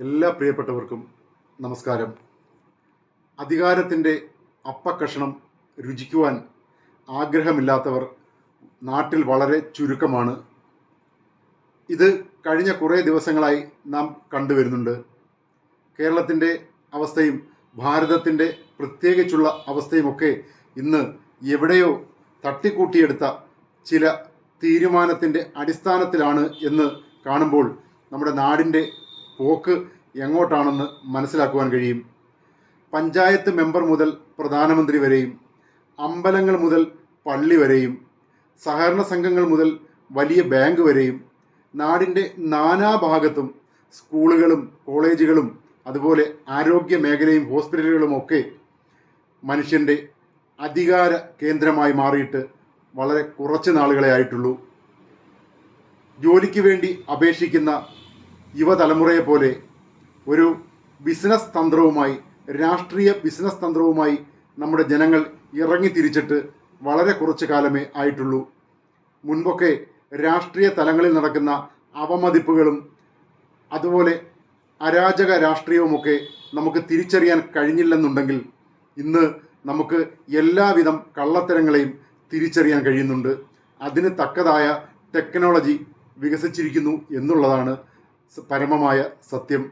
എല്ലാ പ്രിയപ്പെട്ടവർക്കും നമസ്കാരം. അധികാരത്തിന്റെ അപ്പക്കഷണം രുചിക്കുവാൻ ആഗ്രഹമില്ലാത്തവർ നാട്ടിൽ വളരെ ചുരുക്കമാണ്. ഇത് കഴിഞ്ഞ കുറേ ദിവസങ്ങളായി നാം കണ്ടുവരുന്നുണ്ട്. കേരളത്തിന്റെ അവസ്ഥയും ഭാരതത്തിന്റെ പ്രത്യേകിച്ചുള്ള അവസ്ഥയുമൊക്കെ ഇന്ന് എവിടെയോ തട്ടിക്കൂട്ടിയെടുത്ത ചില തീരുമാനത്തിന്റെ അടിസ്ഥാനത്തിലാണ് എന്ന് കാണുമ്പോൾ നമ്മുടെ നാടിന്റെ പോക്ക് എങ്ങോട്ടാണെന്ന് മനസ്സിലാക്കുവാൻ കഴിയും. പഞ്ചായത്ത് മെമ്പർ മുതൽ പ്രധാനമന്ത്രി വരെയും അമ്പലങ്ങൾ മുതൽ പള്ളി വരെയും സഹകരണ സംഘങ്ങൾ മുതൽ വലിയ ബാങ്ക് വരെയും നാടിന്റെ നാനാഭാഗത്തും സ്കൂളുകളും കോളേജുകളും അതുപോലെ ആരോഗ്യ മേഖലയും ഹോസ്പിറ്റലുകളും ഒക്കെ മനുഷ്യന്റെ അധികാര കേന്ദ്രമായി മാറിയിട്ട് വളരെ കുറച്ച് നാളുകളെ ആയിട്ടുള്ളൂ. ജോലിക്ക് വേണ്ടി അപേക്ഷിക്കുന്ന യുവതലമുറയെ പോലെ ഒരു ബിസിനസ് തന്ത്രവുമായി രാഷ്ട്രീയ ബിസിനസ് തന്ത്രവുമായി നമ്മുടെ ജനങ്ങൾ ഇറങ്ങി തിരിച്ചിട്ട് വളരെ കുറച്ച് കാലമേ ആയിട്ടുള്ളൂ. മുൻപൊക്കെ രാഷ്ട്രീയ തലങ്ങളിൽ നടക്കുന്ന അവമതിപ്പുകളും അതുപോലെ അരാജക രാഷ്ട്രീയവുമൊക്കെ നമുക്ക് തിരിച്ചറിയാൻ കഴിഞ്ഞില്ലെന്നുണ്ടെങ്കിൽ ഇന്ന് നമുക്ക് എല്ലാവിധം കള്ളത്തരങ്ങളെയും തിരിച്ചറിയാൻ കഴിയുന്നുണ്ട്. അതിന് തക്കതായ ടെക്നോളജി വികസിച്ചിരിക്കുന്നു എന്നുള്ളതാണ് പരമമായ സത്യം.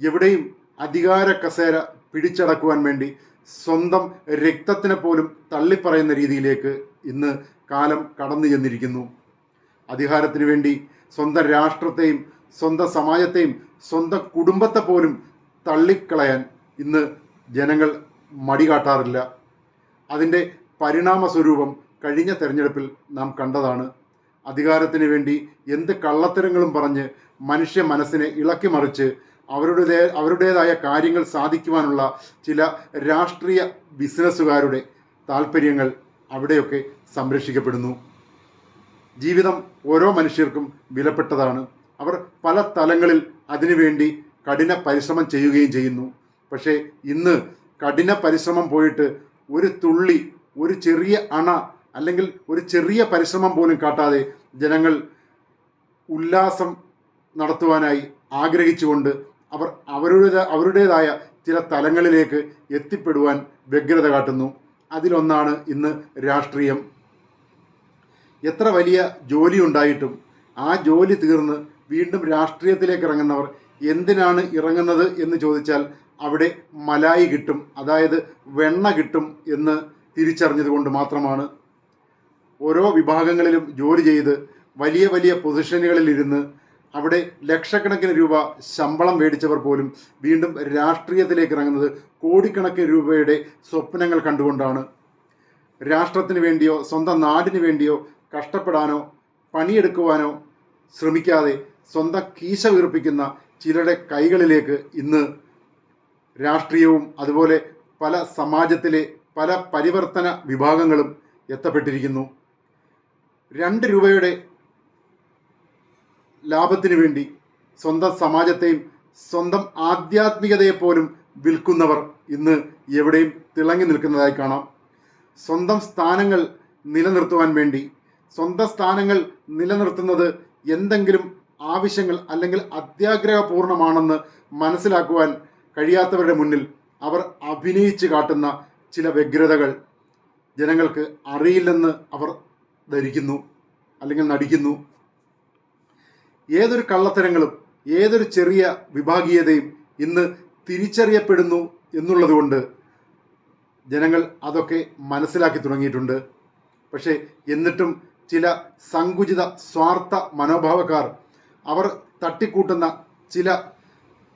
എവിടെയും അധികാര കസേര പിടിച്ചടക്കുവാൻ വേണ്ടി സ്വന്തം രക്തത്തിനെ പോലും തള്ളിപ്പറയുന്ന രീതിയിലേക്ക് ഇന്ന് കാലം കടന്നു ചെന്നിരിക്കുന്നു. അധികാരത്തിന് വേണ്ടി സ്വന്തം രാഷ്ട്രത്തെയും സ്വന്തം സമാജത്തെയും സ്വന്തം കുടുംബത്തെ പോലും തള്ളിക്കളയാൻ ഇന്ന് ജനങ്ങൾ മടി കാട്ടാറില്ല. അതിന്റെ പരിണാമ സ്വരൂപം കഴിഞ്ഞ തെരഞ്ഞെടുപ്പിൽ നാം കണ്ടതാണ്. അധികാരത്തിന് വേണ്ടി എന്ത് കള്ളത്തരങ്ങളും പറഞ്ഞ് മനുഷ്യ മനസ്സിനെ ഇളക്കി മറിച്ച് അവരുടെ അവരുടേതായ കാര്യങ്ങൾ സാധിക്കുവാനുള്ള ചില രാഷ്ട്രീയ ബിസിനസ്സുകാരുടെ താല്പര്യങ്ങൾ അവിടെയൊക്കെ സംരക്ഷിക്കപ്പെടുന്നു. ജീവിതം ഓരോ മനുഷ്യർക്കും വിലപ്പെട്ടതാണ്. അവർ പല തലങ്ങളിൽ അതിനുവേണ്ടി കഠിന പരിശ്രമം ചെയ്യുകയും ചെയ്യുന്നു. പക്ഷേ ഇന്ന് കഠിന പരിശ്രമം പോയിട്ട് ഒരു തുള്ളി ഒരു ചെറിയ അണ അല്ലെങ്കിൽ ഒരു ചെറിയ പരിശ്രമം പോലും കാട്ടാതെ ജനങ്ങൾ ഉല്ലാസം നടത്തുവാനായി ആഗ്രഹിച്ചുകൊണ്ട് അവർ അവരുടെ അവരുടേതായ ചില തലങ്ങളിലേക്ക് എത്തിപ്പെടുവാൻ വ്യഗ്രത കാട്ടുന്നു. അതിലൊന്നാണ് ഇന്ന് രാഷ്ട്രീയം. എത്ര വലിയ ജോലി ഉണ്ടായിട്ടും ആ ജോലി തീർന്ന് വീണ്ടും രാഷ്ട്രീയത്തിലേക്ക് ഇറങ്ങുന്നവർ എന്തിനാണ് ഇറങ്ങുന്നത് എന്ന് ചോദിച്ചാൽ അവിടെ മലായി കിട്ടും അതായത് വെണ്ണ കിട്ടും എന്ന് തിരിച്ചറിഞ്ഞതുകൊണ്ട് മാത്രമാണ്. ഓരോ വിഭാഗങ്ങളിലും ജോലി ചെയ്ത് വലിയ വലിയ പൊസിഷനുകളിൽ ഇരുന്ന് അവിടെ ലക്ഷക്കണക്കിന് രൂപ ശമ്പളം മേടിച്ചവർ പോലും വീണ്ടും രാഷ്ട്രീയത്തിലേക്ക് ഇറങ്ങുന്നത് കോടിക്കണക്കിന് രൂപയുടെ സ്വപ്നങ്ങൾ കണ്ടുകൊണ്ടാണ്. രാഷ്ട്രത്തിന് വേണ്ടിയോ സ്വന്തം നാടിന് വേണ്ടിയോ കഷ്ടപ്പെടാനോ പണിയെടുക്കുവാനോ ശ്രമിക്കാതെ സ്വന്തം കീശ വീർപ്പിക്കുന്ന ചിലരുടെ കൈകളിലേക്ക് ഇന്ന് രാഷ്ട്രീയവും അതുപോലെ പല സമാജത്തിലെ പല പരിവർത്തന വിഭാഗങ്ങളും എത്തപ്പെട്ടിരിക്കുന്നു. രണ്ട് രൂപയുടെ ലാഭത്തിന് വേണ്ടി സ്വന്തം സമാജത്തെയും സ്വന്തം ആധ്യാത്മികതയെ പോലും വിൽക്കുന്നവർ ഇന്ന് എവിടെയും തിളങ്ങി നിൽക്കുന്നതായി കാണാം. സ്വന്തം സ്ഥാനങ്ങൾ നിലനിർത്തുവാൻ വേണ്ടി സ്വന്തം സ്ഥാനങ്ങൾ നിലനിർത്തുന്നത് എന്തെങ്കിലും ആവശ്യങ്ങൾ അല്ലെങ്കിൽ അത്യാഗ്രഹപൂർണമാണെന്ന് മനസ്സിലാക്കുവാൻ കഴിയാത്തവരുടെ മുന്നിൽ അവർ അഭിനയിച്ച് കാട്ടുന്ന ചില വ്യഗ്രതകൾ ജനങ്ങൾക്ക് അറിയില്ലെന്ന് അവർ ധരിക്കുന്നു അല്ലെങ്കിൽ നടിക്കുന്നു. ഏതൊരു കള്ളത്തരങ്ങളും ഏതൊരു ചെറിയ വിഭാഗീയതയും ഇന്ന് തിരിച്ചറിയപ്പെടുന്നു എന്നുള്ളതുകൊണ്ട് ജനങ്ങൾ അതൊക്കെ മനസ്സിലാക്കി തുടങ്ങിയിട്ടുണ്ട്. പക്ഷേ എന്നിട്ടും ചില സങ്കുചിത സ്വാർത്ഥ മനോഭാവക്കാർ അവർ തട്ടിക്കൂട്ടുന്ന ചില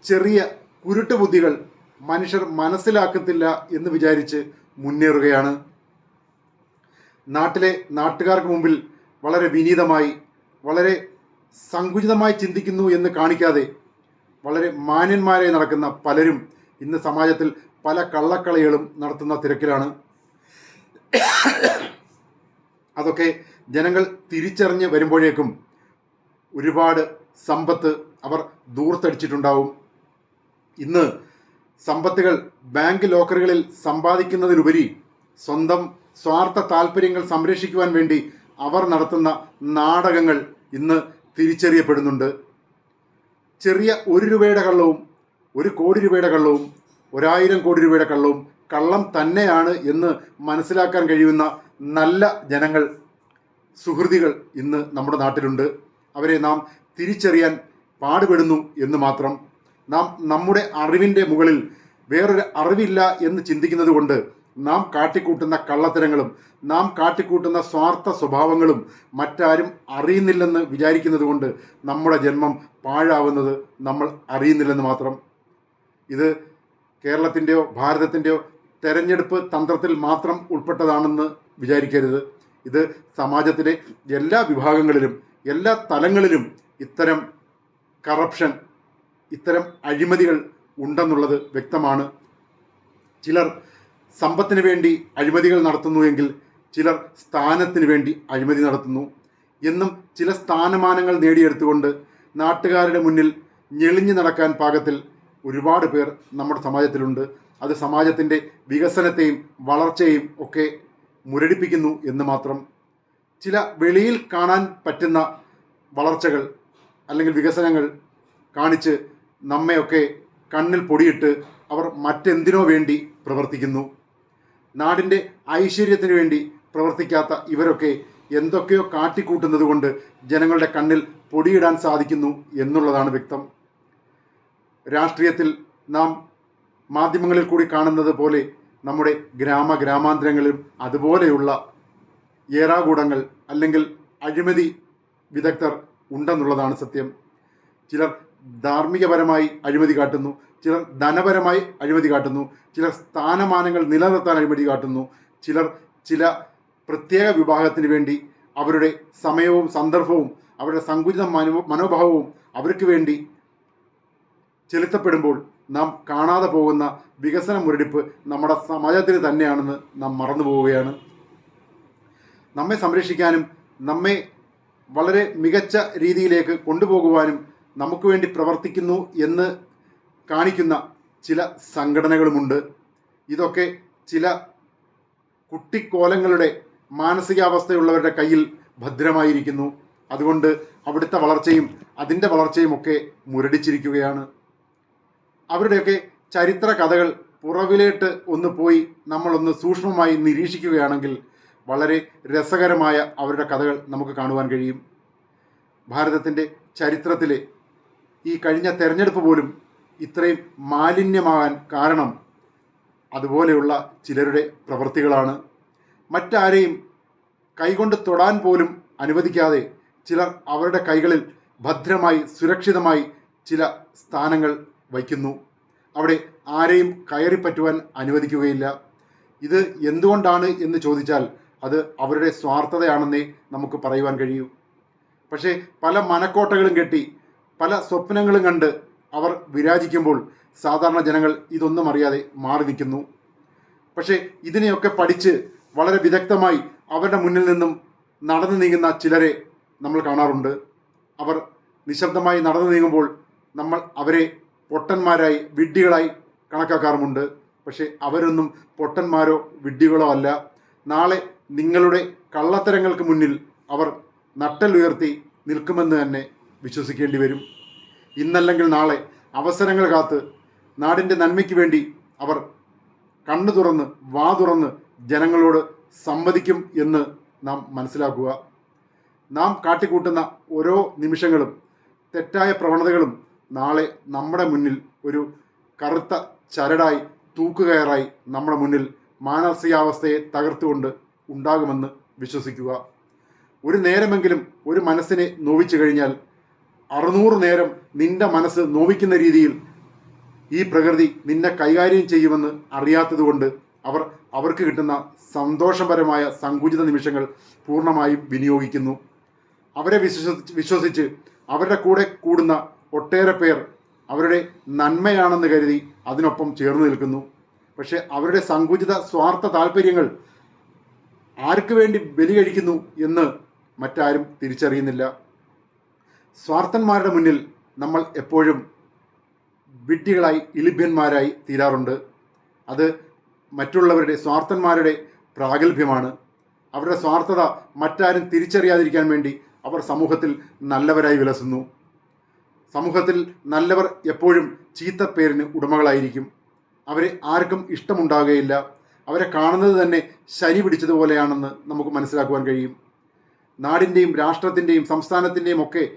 ചെറിയ കുരുട്ടുബുദ്ധികൾ മനുഷ്യർ മനസ്സിലാക്കത്തില്ല എന്ന് വിചാരിച്ച് മുന്നേറുകയാണ്. നാട്ടിലെ നാട്ടുകാർക്ക് മുമ്പിൽ വളരെ വിനീതമായി വളരെ സങ്കുചിതമായി ചിന്തിക്കുന്നു എന്ന് കാണിക്കാതെ വളരെ മാന്യന്മാരായി നടക്കുന്ന പലരും ഇന്ന് സമാജത്തിൽ പല കള്ളക്കളികളും നടത്തുന്ന തിരക്കിലാണ്. അതൊക്കെ ജനങ്ങൾ തിരിച്ചറിഞ്ഞ് വരുമ്പോഴേക്കും ഒരുപാട് സമ്പത്ത് അവർ ദൂർത്തടിച്ചിട്ടുണ്ടാവും. ഇന്ന് സമ്പത്തുകൾ ബാങ്ക് ലോക്കറുകളിൽ സമ്പാദിക്കുന്നതിലുപരി സ്വന്തം സ്വാർത്ഥ താല്പര്യങ്ങൾ സംരക്ഷിക്കുവാൻ വേണ്ടി അവർ നടത്തുന്ന നാടകങ്ങൾ ഇന്ന് തിരിച്ചറിയപ്പെടുന്നുണ്ട്. ചെറിയ ഒരു രൂപയുടെ കള്ളവും ഒരു കോടി രൂപയുടെ കള്ളവും ഒരായിരം കോടി രൂപയുടെ കള്ളവും കള്ളം തന്നെയാണ് എന്ന് മനസ്സിലാക്കാൻ കഴിയുന്ന നല്ല ജനങ്ങൾ സുഹൃതികൾ ഇന്ന് നമ്മുടെ നാട്ടിലുണ്ട്. അവരെ നാം തിരിച്ചറിയാൻ പാടുപെടുന്നു എന്ന് മാത്രം. നാം നമ്മുടെ അറിവിന്റെ മുകളിൽ വേറൊരു അറിവില്ല എന്ന് ചിന്തിക്കുന്നത് കൊണ്ട് നാം കാട്ടിക്കൂട്ടുന്ന കള്ളത്തരങ്ങളും നാം കാട്ടിക്കൂട്ടുന്ന സ്വാർത്ഥ സ്വഭാവങ്ങളും മറ്റാരും അറിയുന്നില്ലെന്ന് വിചാരിക്കുന്നത് കൊണ്ട് നമ്മുടെ ജന്മം പാഴാവുന്നത് നമ്മൾ അറിയുന്നില്ലെന്ന് മാത്രം. ഇത് കേരളത്തിന്റെയോ ഭാരതത്തിന്റെയോ തെരഞ്ഞെടുപ്പ് തന്ത്രത്തിൽ മാത്രം ഉൾപ്പെട്ടതാണെന്ന് വിചാരിക്കരുത്. ഇത് സമാജത്തിലെ എല്ലാ വിഭാഗങ്ങളിലും എല്ലാ തലങ്ങളിലും ഇത്തരം കറപ്ഷൻ ഇത്തരം അഴിമതികൾ ഉണ്ടെന്നുള്ളത് വ്യക്തമാണ്. ചിലർ സമ്പത്തിന് വേണ്ടി അഴിമതികൾ നടത്തുന്നു എങ്കിൽ ചിലർ സ്ഥാനത്തിന് വേണ്ടി അഴിമതി നടത്തുന്നു എന്നും ചില സ്ഥാനമാനങ്ങൾ നേടിയെടുത്തുകൊണ്ട് നാട്ടുകാരുടെ മുന്നിൽ ഞെളിഞ്ഞു നടക്കാൻ പാകത്തിൽ ഒരുപാട് പേർ നമ്മുടെ സമാജത്തിലുണ്ട്. അത് സമാജത്തിന്റെ വികസനത്തെയും വളർച്ചയെയും ഒക്കെ മുരടിപ്പിക്കുന്നു എന്ന് മാത്രം. ചില വെളിയിൽ കാണാൻ പറ്റുന്ന വളർച്ചകൾ അല്ലെങ്കിൽ വികസനങ്ങൾ കാണിച്ച് നമ്മയൊക്കെ കണ്ണിൽ പൊടിയിട്ട് അവർ മറ്റെന്തിനോ വേണ്ടി പ്രവർത്തിക്കുന്നു. നാടിന്റെ ഐശ്വര്യത്തിന് വേണ്ടി പ്രവർത്തിക്കാത്ത ഇവരൊക്കെ എന്തൊക്കെയോ കാട്ടിക്കൂട്ടുന്നത് കൊണ്ട് ജനങ്ങളുടെ കണ്ണിൽ പൊടിയിടാൻ സാധിക്കുന്നു എന്നുള്ളതാണ് വ്യക്തം. രാഷ്ട്രീയത്തിൽ നാം മാധ്യമങ്ങളിൽ കൂടി കാണുന്നത് പോലെ നമ്മുടെ ഗ്രാമ ഗ്രാമാന്തരങ്ങളിലും അതുപോലെയുള്ള ഏറാകൂടങ്ങൾ അല്ലെങ്കിൽ അഴിമതി വിദഗ്ധർ ഉണ്ടെന്നുള്ളതാണ് സത്യം. ചിലർ ധാർമ്മികപരമായി അഴിമതി കാട്ടുന്നു ചിലർ ധനപരമായി അഴിമതി കാട്ടുന്നു. ചിലർ സ്ഥാനമാനങ്ങൾ നിലനിർത്താൻ അഴിമതി കാട്ടുന്നു. ചിലർ ചില പ്രത്യേക വിഭാഗത്തിന് വേണ്ടി അവരുടെ സമയവും സന്ദർഭവും അവരുടെ സങ്കുചിത മനോ മനോഭാവവും അവർക്ക് വേണ്ടി ചെലുത്തപ്പെടുമ്പോൾ നാം കാണാതെ പോകുന്ന വികസന മുരടിപ്പ് നമ്മുടെ സമാജത്തിന് തന്നെയാണെന്ന് നാം മറന്നു പോവുകയാണ്. നമ്മെ സംരക്ഷിക്കാനും നമ്മെ വളരെ മികച്ച രീതിയിലേക്ക് കൊണ്ടുപോകുവാനും നമുക്ക് വേണ്ടി പ്രവർത്തിക്കുന്നു എന്ന് കാണിക്കുന്ന ചില സംഘടനകളുമുണ്ട്. ഇതൊക്കെ ചില കുട്ടിക്കോലങ്ങളുടെ മാനസികാവസ്ഥയുള്ളവരുടെ കയ്യിൽ ഭദ്രമായിരിക്കുന്നു. അതുകൊണ്ട് അവിടുത്തെ വളർച്ചയും അതിന്റെ വളർച്ചയും ഒക്കെ മുരടിച്ചിരിക്കുകയാണ്. അവരുടെയൊക്കെ ചരിത്ര കഥകൾ പുറവിലേട്ട് ഒന്ന് പോയി നമ്മളൊന്ന് സൂക്ഷ്മമായി നിരീക്ഷിക്കുകയാണെങ്കിൽ വളരെ രസകരമായ അവരുടെ കഥകൾ നമുക്ക് കാണുവാൻ കഴിയും. ഭാരതത്തിന്റെ ചരിത്രത്തിലെ ഈ കഴിഞ്ഞ തെരഞ്ഞെടുപ്പ് പോലും ഇത്രയും മാലിന്യമാകാൻ കാരണം അതുപോലെയുള്ള ചിലരുടെ പ്രവൃത്തികളാണ്. മറ്റാരെയും കൈകൊണ്ട് തൊടാൻ പോലും അനുവദിക്കാതെ ചിലർ അവരുടെ കൈകളിൽ ഭദ്രമായി സുരക്ഷിതമായി ചില സ്ഥാനങ്ങൾ വയ്ക്കുന്നു. അവിടെ ആരെയും കയറിപ്പറ്റുവാൻ അനുവദിക്കുകയില്ല. ഇത് എന്തുകൊണ്ടാണ് എന്ന് ചോദിച്ചാൽ അത് അവരുടെ സ്വാർത്ഥതയാണെന്നേ നമുക്ക് പറയുവാൻ കഴിയൂ. പക്ഷേ പല മനക്കോട്ടകളും കെട്ടി പല സ്വപ്നങ്ങളും കണ്ട് അവർ വിരാജിക്കുമ്പോൾ സാധാരണ ജനങ്ങൾ ഇതൊന്നും അറിയാതെ മാറി നിൽക്കുന്നു. പക്ഷേ ഇതിനെയൊക്കെ പഠിച്ച് വളരെ വിദഗ്ധമായി അവരുടെ മുന്നിൽ നിന്നും നടന്നു നീങ്ങുന്ന ചിലരെ നമ്മൾ കാണാറുണ്ട്. അവർ നിശബ്ദമായി നടന്നു നീങ്ങുമ്പോൾ നമ്മൾ അവരെ പൊട്ടന്മാരായി വിഡ്ഢികളായി കണക്കാക്കാറുമുണ്ട്. പക്ഷേ അവരൊന്നും പൊട്ടന്മാരോ വിഡ്ഢികളോ അല്ല. നാളെ നിങ്ങളുടെ കള്ളത്തരങ്ങൾക്ക് മുന്നിൽ അവർ നട്ടലുയർത്തി നിൽക്കുമെന്ന് തന്നെ വിശ്വസിക്കേണ്ടി വരും. ഇന്നല്ലെങ്കിൽ നാളെ അവസരങ്ങൾ കാത്ത് നാടിന്റെ നന്മയ്ക്ക് വേണ്ടി അവർ കണ്ണു തുറന്ന് വാ തുറന്ന് ജനങ്ങളോട് സംവദിക്കും എന്ന് നാം മനസ്സിലാക്കുക. നാം കാട്ടിക്കൂട്ടുന്ന ഓരോ നിമിഷങ്ങളും തെറ്റായ പ്രവണതകളും നാളെ നമ്മുടെ മുന്നിൽ ഒരു കറുത്ത ചരടായി തൂക്കുകയറായി നമ്മുടെ മുന്നിൽ മാനസികാവസ്ഥയെ തകർത്തുകൊണ്ട് ഉണ്ടാകുമെന്ന് വിശ്വസിക്കുക. ഒരു നേരമെങ്കിലും ഒരു മനസ്സിനെ നോവിച്ചു കഴിഞ്ഞാൽ അറുന്നൂറ് നേരം നിന്റെ മനസ്സ് നോവിക്കുന്ന രീതിയിൽ ഈ പ്രകൃതി നിന്നെ കൈകാര്യം ചെയ്യുമെന്ന് അറിയാത്തതുകൊണ്ട് അവർ അവർക്ക് കിട്ടുന്ന സന്തോഷപരമായ സങ്കുചിത നിമിഷങ്ങൾ പൂർണമായും വിനിയോഗിക്കുന്നു. അവരെ വിശ്വസിച്ച് വിശ്വസിച്ച് അവരുടെ കൂടെ കൂടുന്ന ഒട്ടേറെ പേർ അവരുടെ നന്മയാണെന്ന് കരുതി അതിനൊപ്പം ചേർന്ന് നിൽക്കുന്നു. പക്ഷേ അവരുടെ സങ്കുചിത സ്വാർത്ഥ താല്പര്യങ്ങൾ ആർക്ക് വേണ്ടി ബലി കഴിക്കുന്നു എന്ന് മറ്റാരും തിരിച്ചറിയുന്നില്ല. സ്വാർത്ഥന്മാരുടെ മുന്നിൽ നമ്മൾ എപ്പോഴും വിഡ്ഢികളായി ഇലിഭ്യന്മാരായി തീരാറുണ്ട്. അത് മറ്റുള്ളവരുടെ സ്വാർത്ഥന്മാരുടെ പ്രാഗൽഭ്യമാണ്. അവരുടെ സ്വാർത്ഥത മറ്റാരും തിരിച്ചറിയാതിരിക്കാൻ വേണ്ടി അവർ സമൂഹത്തിൽ നല്ലവരായി വിലസുന്നു. സമൂഹത്തിൽ നല്ലവർ എപ്പോഴും ചീത്ത പേരിന് ഉടമകളായിരിക്കും. അവരെ ആർക്കും ഇഷ്ടമുണ്ടാകുകയില്ല. അവരെ കാണുന്നത് തന്നെ ശരി പിടിച്ചതുപോലെയാണെന്ന് നമുക്ക് മനസ്സിലാക്കുവാൻ കഴിയും. നാടിന്റെയും രാഷ്ട്രത്തിന്റെയും സംസ്ഥാനത്തിന്റെയും ഒക്കെ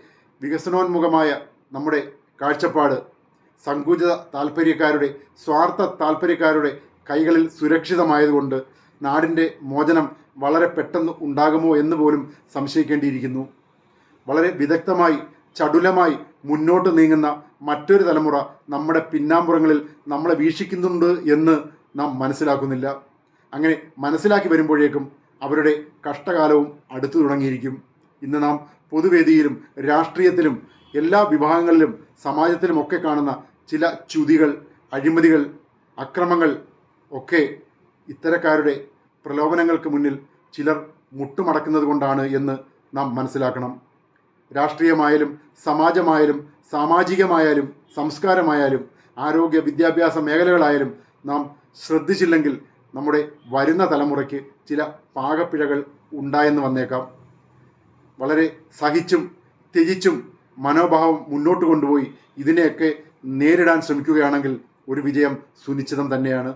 വികസനോന്മുഖമായ നമ്മുടെ കാഴ്ചപ്പാട് സങ്കുചിത താല്പര്യക്കാരുടെ സ്വാർത്ഥ താല്പര്യക്കാരുടെ കൈകളിൽ സുരക്ഷിതമായതുകൊണ്ട് നാടിന്റെ മോചനം വളരെ പെട്ടെന്ന് ഉണ്ടാകുമോ എന്ന് പോലും സംശയിക്കേണ്ടിയിരിക്കുന്നു. വളരെ വിദഗ്ധമായി ചടുലമായി മുന്നോട്ട് നീങ്ങുന്ന മറ്റൊരു തലമുറ നമ്മുടെ പിന്നാമ്പുറങ്ങളിൽ നമ്മളെ വീക്ഷിക്കുന്നുണ്ട് എന്ന് നാം മനസ്സിലാക്കുന്നില്ല. അങ്ങനെ മനസ്സിലാക്കി വരുമ്പോഴേക്കും അവരുടെ കഷ്ടകാലവും അടുത്തു തുടങ്ങിയിരിക്കും. ഇന്ന് നാം പൊതുവേദിയിലും രാഷ്ട്രീയത്തിലും എല്ലാ വിഭാഗങ്ങളിലും സമാജത്തിലും ഒക്കെ കാണുന്ന ചില ചുതികൾ അഴിമതികൾ അക്രമങ്ങൾ ഒക്കെ ഇത്തരക്കാരുടെ പ്രലോഭനങ്ങൾക്ക് മുന്നിൽ ചിലർ മുട്ടുമടക്കുന്നത് കൊണ്ടാണ് എന്ന് നാം മനസ്സിലാക്കണം. രാഷ്ട്രീയമായാലും സമാജമായാലും സാമാജികമായാലും സംസ്കാരമായാലും ആരോഗ്യ വിദ്യാഭ്യാസ മേഖലകളായാലും നാം ശ്രദ്ധിച്ചില്ലെങ്കിൽ നമ്മുടെ വരുന്ന തലമുറയ്ക്ക് ചില പാകപ്പിഴകൾ ഉണ്ടായെന്ന് വന്നേക്കാം. വളരെ സഹിച്ചും ത്യജിച്ചും മനോഭാവം മുന്നോട്ട് കൊണ്ടുപോയി ഇതിനെയൊക്കെ നേരിടാൻ ശ്രമിക്കുകയാണെങ്കിൽ ഒരു വിജയം സുനിശ്ചിതം തന്നെയാണ്.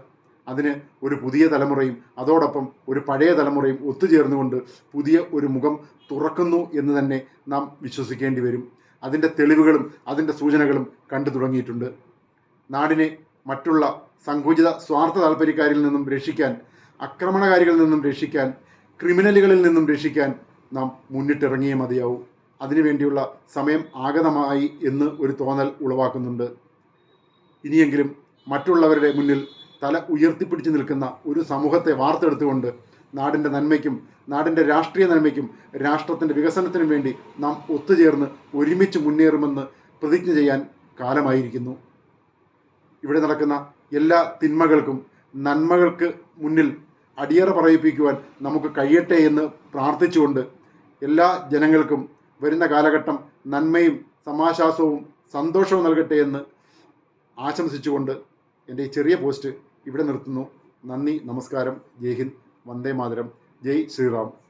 അതിന് ഒരു പുതിയ തലമുറയും അതോടൊപ്പം ഒരു പഴയ തലമുറയും ഒത്തുചേർന്നുകൊണ്ട് പുതിയ ഒരു മുഖം തുറക്കുന്നു എന്ന് തന്നെ നാം വിശ്വസിക്കേണ്ടി വരും. അതിന്റെ തെളിവുകളും അതിന്റെ സൂചനകളും കണ്ടു തുടങ്ങിയിട്ടുണ്ട്. നാടിനെ മറ്റുള്ള സങ്കുചിത സ്വാർത്ഥ താല്പര്യക്കാരിൽ നിന്നും രക്ഷിക്കാൻ ആക്രമണകാരികളിൽ നിന്നും രക്ഷിക്കാൻ ക്രിമിനലുകളിൽ നിന്നും രക്ഷിക്കാൻ നാം മുന്നിട്ടിറങ്ങിയേ മതിയാവൂ. അതിനുവേണ്ടിയുള്ള സമയം ആഗതമായി എന്ന് ഒരു തോന്നൽ ഉളവാക്കുന്നുണ്ട്. ഇനിയെങ്കിലും മറ്റുള്ളവരുടെ മുന്നിൽ തല ഉയർത്തിപ്പിടിച്ച് നിൽക്കുന്ന ഒരു സമൂഹത്തെ വാർത്തെടുത്തുകൊണ്ട് നാടിന്റെ നന്മയ്ക്കും നാടിന്റെ രാഷ്ട്രീയ നന്മയ്ക്കും രാഷ്ട്രത്തിന്റെ വികസനത്തിനും വേണ്ടി നാം ഒത്തുചേർന്ന് ഒരുമിച്ച് മുന്നേറുമെന്ന് പ്രതിജ്ഞ ചെയ്യാൻ കാലമായിരിക്കുന്നു. ഇവിടെ നടക്കുന്ന എല്ലാ തിന്മകൾക്കും നന്മകൾക്ക് മുന്നിൽ അടിയറ പറയിപ്പിക്കുവാൻ നമുക്ക് കഴിയട്ടെ എന്ന് പ്രാർത്ഥിച്ചുകൊണ്ട് എല്ലാ ജനങ്ങൾക്കും വരുന്ന കാലഘട്ടം നന്മയും സമാശ്വാസവും സന്തോഷവും നൽകട്ടെ എന്ന് ആശംസിച്ചുകൊണ്ട് എന്റെ ഈ ചെറിയ പോസ്റ്റ് ഇവിടെ നിർത്തുന്നു. നന്ദി നമസ്കാരം. ജയ് ഹിന്ദ്. വന്ദേ മാതരം. ജയ് ശ്രീറാം.